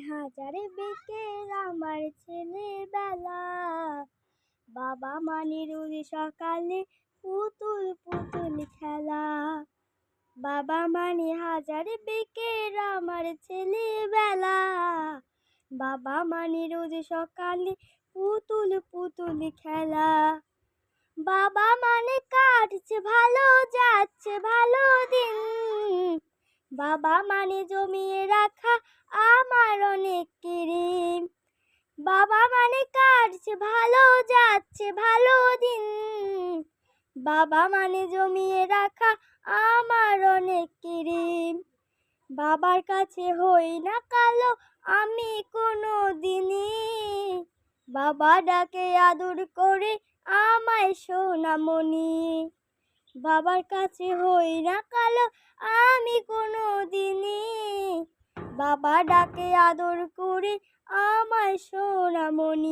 হাজারে বেকের আমার ছেলেবেলা। বাবা মানি রোজ সকালে পুতুল পুতুল খেলা। বাবা মানি হাজারে বেকের আমার ছেলেবেলা। বাবা মানি রোজ সকালে পুতুল পুতুল খেলা। বাবা মানে কাটছে ভালো, যাচ্ছে ভালো দিন। বাবা মানে জমিয়ে রাখা আমার বাবা মানে কাটছে ভালো যাচ্ছে, ভালো দিন। বাবা মানে জমিয়ে রাখা আমার অনেক কিরিম। বাবার কাছে হই না কালো, আমি কোনো দিনই। বাবা ডাকে আদর করে আমায় সোনামণি। বাবার কাছে হই না কালো, আমি কোনো দিনই। বাবা ডাকে আদর করে আমায় সোনামণি